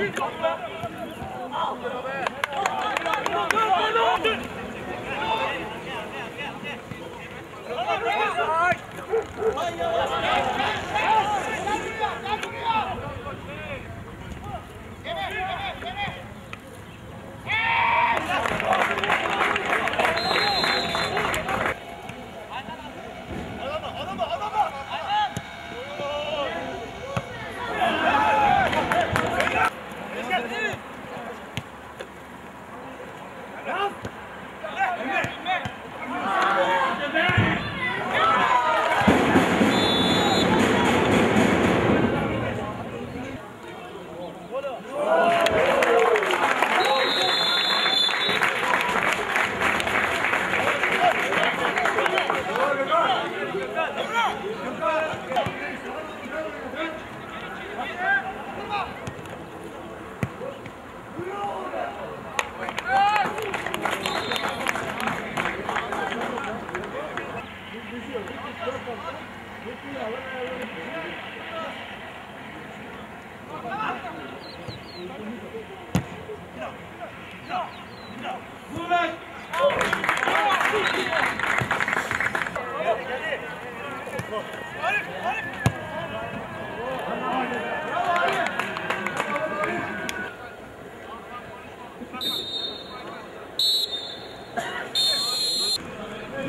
Yürü kapı. Al.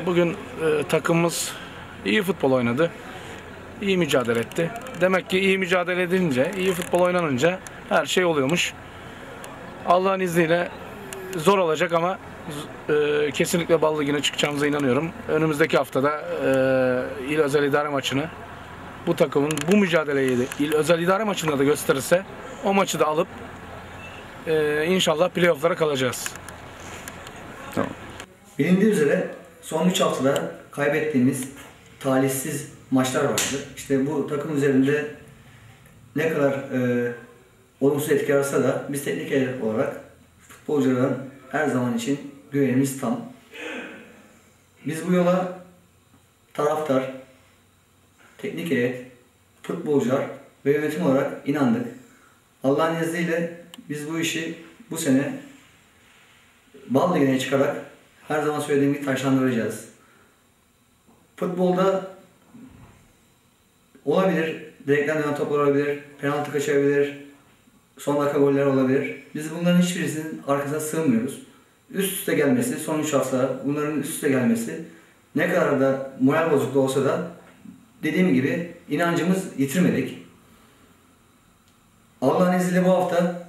Bugün e, takımımız iyi futbol oynadı. İyi mücadele etti. Demek ki iyi mücadele edince, iyi futbol oynanınca her şey oluyormuş. Allah'ın izniyle zor olacak ama e, kesinlikle Ballı Ligi'ne çıkacağımıza inanıyorum. Önümüzdeki haftada e, il özel idare maçını bu takımın bu mücadeleyi de il özel idare maçında da gösterirse o maçı da alıp e, inşallah playoff'lara kalacağız. Bilindiği üzere son 3 haftada kaybettiğimiz talihsiz maçlar vardı. İşte bu takım üzerinde ne kadar e, olumsuz etki yaratsa da biz teknik olarak futbolcuların her zaman için güvenimiz tam. Biz bu yola taraftar, teknik heyet, futbolcular ve yönetim olarak inandık. Allah'ın izniyle biz bu işi bu sene bal ligine çıkarak her zaman söylediğim gibi taşlandıracağız. Futbolda olabilir, direkten dönen toplar olabilir, penaltı kaçabilir, son dakika goller olabilir. Biz bunların hiçbirisinin arkasına sığmıyoruz. Üst üste gelmesi, son 3 hafta bunların üst üste gelmesi ne kadar da moral bozukluğu olsa da dediğim gibi inancımız yitirmedik. Allah'ın izniyle bu hafta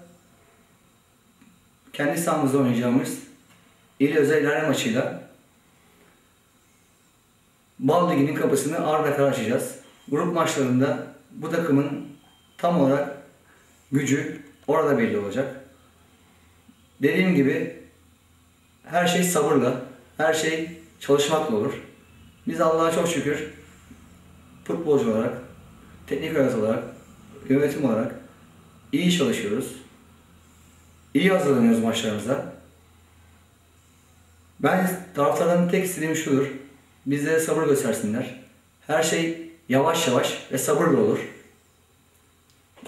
kendi sahamızda oynayacağımız il özel ilerleme maçıyla Bal Ligi'nin kapısını arda kadar açacağız. Grup maçlarında bu takımın tam olarak gücü orada belli olacak. Dediğim gibi her şey sabırla, her şey çalışmakla olur. Biz Allah'a çok şükür futbolcu olarak, teknik hayat olarak, yönetim olarak iyi çalışıyoruz. İyi hazırlanıyoruz maçlarımıza. Ben taraftarların tek istediğim şudur. Bizlere sabır göstersinler. Her şey yavaş yavaş ve sabırla olur.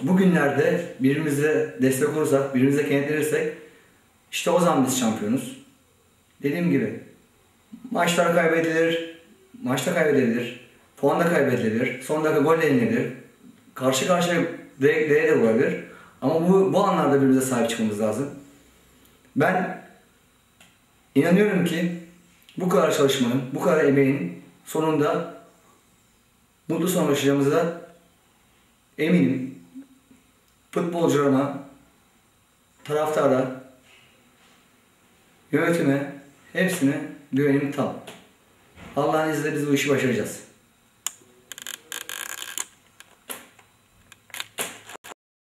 Bugünlerde birbirimize destek olursak, birbirimize kenetlenirsek işte o zaman biz şampiyonuz. Dediğim gibi maçlar kaybedilir, maçta kaybedebilir, puan da kaybedilebilir, son dakika gol de yenilebilir. Karşı karşıya direkt de olabilir. Ama bu, bu anlarda birbirimize sahip çıkmamız lazım. Ben inanıyorum ki bu kadar çalışmanın, bu kadar emeğin sonunda mutlu son ulaşacağımıza eminim. Futbolcularıma, taraftara, yönetime, hepsine güvenim tam. Allah'ın izniyle biz bu işi başaracağız.